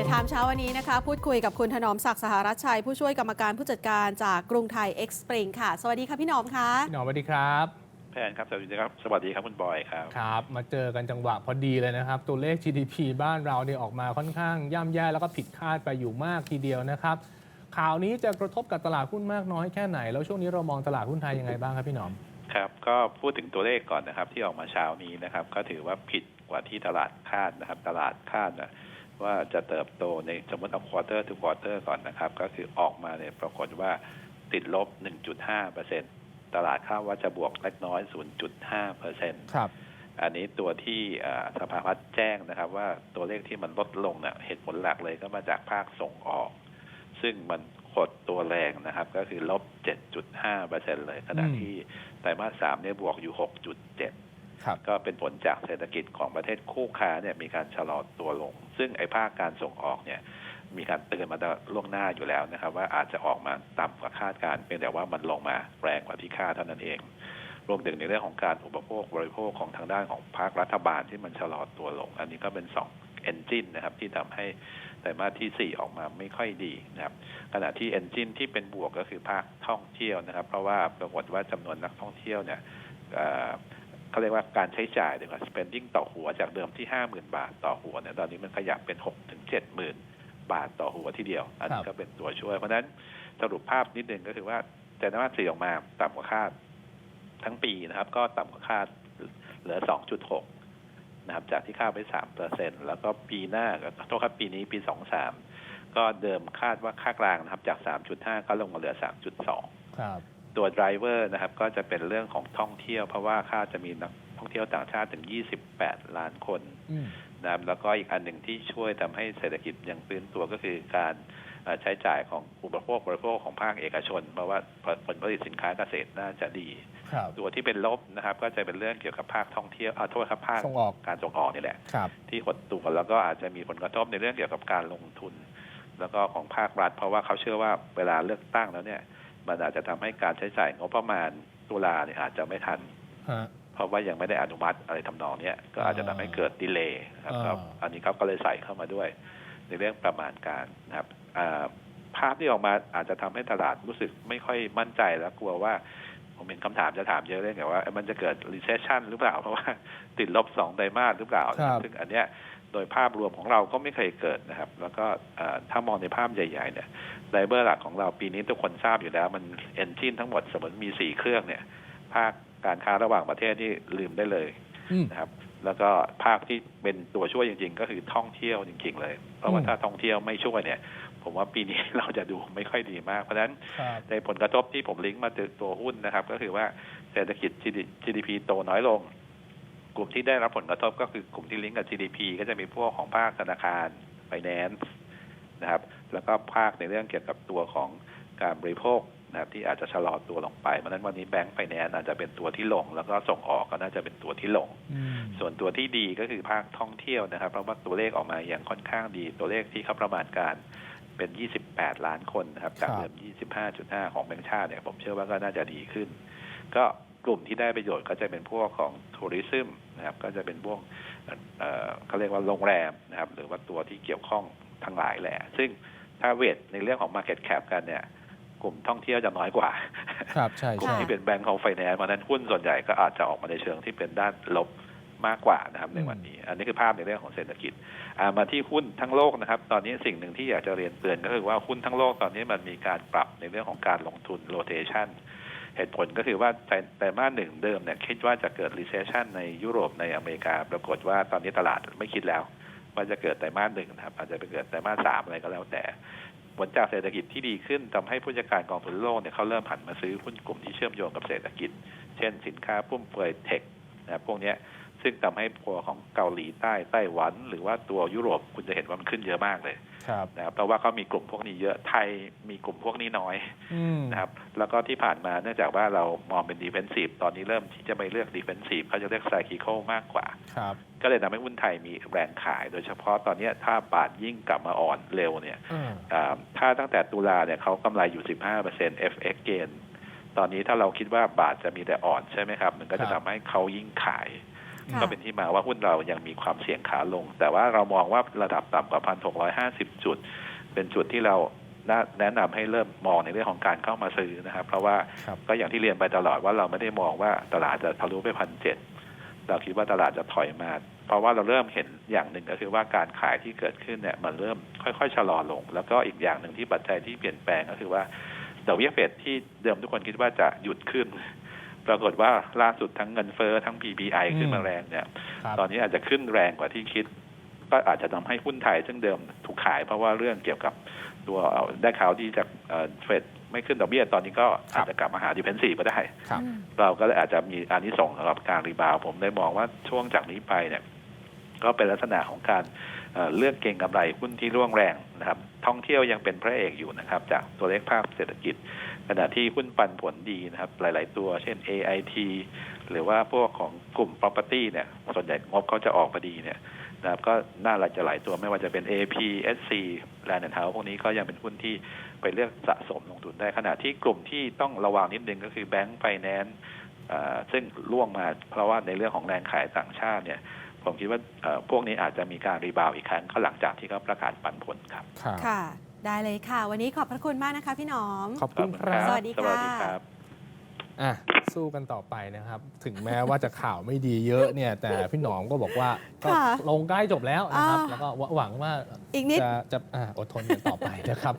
Money Time เช้าวันนี้นะคะ พูดคุยกับคุณถนอมศักดิ์สหรัชชัย ผู้ช่วยกรรมการผู้จัดการจากกรุงไทย X Spring ค่ะ สวัสดีค่ะพี่หนอมค่ะ พี่หนอมสวัสดีครับแพนครับสวัสดีครับสวัสดีครับคุณบอยครับครับ มาเจอกันจังหวะพอดีเลยนะครับ ตัวเลข GDP บ้านเราเนี่ยออกมาค่อนข้างย่ำแย่แล้วก็ผิดคาดไปอยู่มากทีเดียวนะครับ ข่าวนี้จะกระทบกับตลาดหุ้นมากน้อยแค่ไหน แล้วช่วงนี้เรามองตลาดหุ้นไทยยังไงบ้างครับพี่หนอมครับก็พูดถึงตัวเลขก่อนนะครับที่ออกมาเช้านี้นะครับ ก็ถือว่าผิดกว่าที่ตลาดคาดนะครับ ตลาดคาดนะ ว่าจะเติบโตในสมมติเอา quarter to quarter ก่อนนะครับ ก็คือออกมาเนี่ยปรากฏว่าติดลบ 1.5เปอร์เซ็นตลาดคาดว่าจะบวกเล็กน้อย 0.5เปอร์เซ็นครับอันนี้ตัวที่อ่าสภาพัฒน์แจ้งนะครับ ว่าตัวเลขที่มันลดลงเนี่ยเหตุผลหลักเลยก็มาจากภาคส่งออก ซึ่งมันหดตัวแรงนะครับ ก็คือลบ 7.5เปอร์เซ็นเลยขณะอืมที่ไตรมาสสามเนี่ยบวกอยู่ 6.7ครับ ก็เป็นผลจากเศรษฐกิจของประเทศคู่ค้าเนี่ยมีการชะลอตัวลง ซึ่งไอ้ภาคการส่งออกเนี่ยมีการเตือนมาล่วงหน้าอยู่แล้วนะครับ ว่าอาจจะออกมาต่ำกว่าคาดการเพียงแต่ว่ามันลงมาแรงกว่าที่คาดเท่านั้นเอง รวมถึงในเรื่องของการอุปโภคบริโภคของทางด้านของภาครัฐบาลที่มันชะลอตัวลง อันนี้ก็เป็นสองเอนจินนะครับที่ทำให้ไตรมาสที่สี่ออกมาไม่ค่อยดีนะครับ ขณะที่เอนจินที่เป็นบวกก็คือภาคท่องเที่ยวนะครับ เพราะว่าปรากฏว่าจำนวนนักท่องเที่ยวเนี่ย เอ่อเขาเรียกว่าการใช้จ่ายดีกว่า spending ต่อหัวจากเดิมที่ห้าหมื่นบาทต่อหัวเนี่ยตอนนี้มันขยับเป็นหกถึงเจ็ดหมื่นบาทต่อหัวทีเดียว อันนี้ก็เป็นตัวช่วย เพราะฉะนั้นสรุปภาพนิดนึงก็คือว่าแต่นมาสสี่ออกมาต่ำกว่าคาดทั้งปีนะครับ ก็ต่ำกว่าคาดเหลือสองจุดหกนะครับ จากที่คาดไว้สามเปอร์เซ็นแล้วก็ปีหน้าก็โทษครับปีนี้ปีสองสามก็เดิมคาดว่าค่ากลางนะครับ จาก3.5ก็ลงมาเหลือ3.2ครับ ตัวไดรเวอร์นะครับก็จะเป็นเรื่องของท่องเที่ยว เพราะว่าคาดจะมีนักท่องเที่ยวต่างชาติถึง 28 ล้านคนอืมนะครับแล้วก็อีกอันหนึ่งที่ช่วยทำให้เศรษฐกิจยังฟื้นตัวก็คือการเอ่อใช้จ่ายของอุปโภคบริโภคของภาคเอกชน เพราะว่าผลผลิตสินค้าเกษตรน่าจะดีครับตัวที่เป็นลบนะครับ ก็จะเป็นเรื่องเกี่ยวกับภาคท่องเที่ยวอ่าโทษครับภาคส่งออกการส่งออกนี่แหละครับที่หดตัวแล้วก็อาจจะมีผลกระทบในเรื่องเกี่ยวกับการลงทุน แล้วก็ของภาครัฐ เพราะว่าเขาเชื่อว่าเวลาเลือกตั้งแล้วเนี่ย มันอาจจะทำให้การใช้จ่ายงบประมาณตุลาเนี่ยอาจจะไม่ทันฮะเพราะว่ายังไม่ได้อนุมัติอะไรทำนองเนี้ยก็อาจจะทำให้เกิดดีเลย์นะครับอ่าก็อันนี้เขาก็เลยใส่เข้ามาด้วย ในเรื่องประมาณการนะครับอ่าภาพที่ออกมาอาจจะทำให้ตลาดรู้สึกไม่ค่อยมั่นใจแล้วกลัวว่าผมเห็นคำถามจะถามเยอะเรื่องเกี่ยวว่าเอ๊ะมันจะเกิด recession หรือเปล่า เพราะว่าติดลบสองไตรมาสหรือเปล่าครับซึ่งอันเนี้ย โดยภาพรวมของเราก็ไม่เคยเกิดนะครับ แล้วก็เอ่อถ้ามองในภาพใหญ่ ๆ เนี่ยไดเบอร์หลักของเราปีนี้ทุกคนทราบอยู่แล้ว มันเอนจินทั้งหมดสมมติมีสี่เครื่องเนี่ย ภาคการค้าระหว่างประเทศนี่ลืมได้เลยอืมนะครับ แล้วก็ภาคที่เป็นตัวช่วยจริง ๆ ก็คือท่องเที่ยวจริง ๆ เลย เพราะว่าอืมถ้าท่องเที่ยวไม่ช่วยเนี่ย ผมว่าปีนี้เราจะดูไม่ค่อยดีมาก เพราะฉะนั้นครับในผลกระทบที่ผมลิงก์มาถึงตัวหุ้นนะครับ ก็คือว่าเศรษฐกิจ GDP โตน้อยลง กลุ่มที่ได้รับผลกระทบก็คือกลุ่มที่ลิงก์กับ GDP ก็จะมีพวกของภาคธนาคาร finance นะครับ แล้วก็ภาคในเรื่องเกี่ยวกับตัวของการบริโภคนะครับที่อาจจะชะลอตัวลงไปเพราะฉะนั้นวันนี้แบงก์ไฟแนนซ์อาจจะเป็นตัวที่ลง แล้วก็ส่งออกก็น่าจะเป็นตัวที่ลงอืมส่วนตัวที่ดีก็คือภาคท่องเที่ยวนะครับ เพราะว่าตัวเลขออกมาอย่างค่อนข้างดี ตัวเลขที่เขาประมาณการเป็น 28 ล้านคนนะครับจากครับเดิม 25.5 ของแบงก์ชาติเนี่ยผมเชื่อว่าก็น่าจะดีขึ้น ก็ กลุ่มที่ได้ประโยชน์ก็จะเป็นพวกของทัวริซึมนะครับ ก็จะเป็นพวกเอ่อเขาเรียกว่าโรงแรมนะครับ หรือว่าตัวที่เกี่ยวข้องทั้งหลายแหละ ซึ่งถ้าเวทในเรื่องของ Market Cap กันเนี่ย กลุ่มท่องเที่ยวจะน้อยกว่า ครับใช่กลุ่มใช่ที่เป็นแบงก์ของไฟแนนซ์เพราะฉะนั้นหุ้นส่วนใหญ่ก็อาจจะออกมาในเชิงที่เป็นด้านลบมากกว่านะครับในวันนี้ อันนี้คือภาพในเรื่องของเศรษฐกิจอ่ามาที่หุ้นทั้งโลกนะครับ ตอนนี้สิ่งหนึ่งที่อยากจะเรียนเตือนก็คือว่าหุ้นทั้งโลกตอนนี้มันมีการปรับในเรื่องของการลงทุน rotation เหตุผลก็คือว่าแต่แต่มาหนึ่งเดิมเนี่ยคิดว่าจะเกิด recession ในยุโรปในอเมริกา ปรากฏว่าตอนนี้ตลาดไม่คิดแล้วว่าจะเกิดไต่มาหนึ่งนะครับ อาจจะไปเกิดไต่มาสสามอะไรก็แล้วแต่ผลจากเศรษฐกิจที่ดีขึ้นทำให้ผู้จัดการกองทุนโลกเนี่ยเขาเริ่มหันมาซื้อหุ้นกลุ่มที่เชื่อมโยงกับเศรษฐกิจ เช่นสินค้าพุ่มเฟือยเทคนะครับพวกนี้ ซึ่งทำให้ตัวของเกาหลีใต้ไต้หวัน หรือว่าตัวยุโรปคุณจะเห็นว่ามันขึ้นเยอะมากเลยครับนะครับเพราะว่าเขามีกลุ่มพวกนี้เยอะไทยมีกลุ่มพวกนี้น้อยอืมนะครับแล้วก็ที่ผ่านมาเนื่องจากว่าเรามองเป็นดีเฟนซีฟตอนนี้เริ่มที่จะไม่เลือกดีเฟนซีฟเขาจะเลือกไซคิคมากกว่าครับก็เลยทำให้หุ้นไทยมีแรงขาย โดยเฉพาะตอนเนี้ยถ้าบาทยิ่งกลับมาอ่อนเร็วเนี่ยอ่าอ่าถ้าตั้งแต่ตุลาเนี่ยเขากำไรอยู่ 15% FX gain ตอนนี้ถ้าเราคิดว่าบาทจะมีแต่อ่อนใช่ไหมครับ มันก็ครัจะบทำให้เขายิ่งขายค่ะ ก็เป็นที่มาว่าหุ้นเรายังมีความเสี่ยงขาลง แต่ว่าเรามองว่าระดับต่ำกว่าพันหกร้อยห้าสิบจุด เป็นจุดที่เราน่าแนะนำให้เริ่มมองในเรื่องของการเข้ามาซื้อนะครับ เพราะว่าครับก็อย่างที่เรียนไปตลอดว่าเราไม่ได้มองว่าตลาดจะทะลุไปพันเจ็ดเราคิดว่าตลาดจะถอยมา เพราะว่าเราเริ่มเห็นอย่างหนึ่งก็คือว่าการขายที่เกิดขึ้นเนี่ยมันเริ่มค่อยๆชะลอลง แล้วก็อีกอย่างหนึ่งที่ปัจจัยที่เปลี่ยนแปลงก็คือว่าดอกเบี้ยเฟดที่เดิมทุกคนคิดว่าจะหยุดขึ้น ปรากฏว่าล่าสุดทั้งเงินเฟ้อทั้ง PPI ขึ้นมาแรงเนี่ยครับตอนนี้อาจจะขึ้นแรงกว่าที่คิด ก็อาจจะทำให้หุ้นไทยซึ่งเดิมถูกขายเพราะว่าเรื่องเกี่ยวกับตัวเอาได้ข่าวที่จากเฟดไม่ขึ้นดอกเบี้ยตอนนี้ก็อาจจะกลับมาหาดิเพนซีก็ได้ครับอืมเราก็เลยอาจจะมีอันนี้ส่งส์สำหรับการรีบาวด์ผมได้มองว่าช่วงจากนี้ไปเนี่ย ก็เป็นลักษณะของการเอ่อเลือกเก็งกำไรหุ้นที่ร่วงแรงนะครับ ท่องเที่ยวยังเป็นพระเอกอยู่นะครับ จากตัวเลขภาพเศรษฐกิจ ขณะที่หุ้นปันผลดีนะครับ หลาย ๆ ตัว เช่น AIT หรือว่าพวกของกลุ่ม property เนี่ย ส่วนใหญ่งบเขาจะออกมาดีเนี่ยนะครับก็น่าจะหลายตัวไม่ว่าจะเป็น AP SC Land and House พวกนี้ก็ยังเป็นหุ้นที่ไปเลือกสะสมลงทุนได้ ขณะที่กลุ่มที่ต้องระวังนิดนึงก็คือแบงก์ไฟแนนซ์ซึ่งล่วงมาเพราะว่าในเรื่องของแรงขายต่างชาติเนี่ยผมคิดว่าพวกนี้อาจจะมีการรีบาวอีกครั้งก็หลังจากที่เขาประกาศปันผลครับค่ะ ได้เลยค่ะ วันนี้ขอบพระคุณมากนะคะ พี่หนอม ขอบคุณครับสวัสดีค่ะสวัสดีครับ อะสู้กันต่อไปนะครับ ถึงแม้ว่าจะข่าวไม่ดีเยอะเนี่ย แต่พี่หนอมก็บอกว่าก็ค่ะลงใกล้จบแล้วนะครับ อ่า แล้วก็หวังว่าอีกนิด จะจะอะอดทนกันต่อไปนะครับ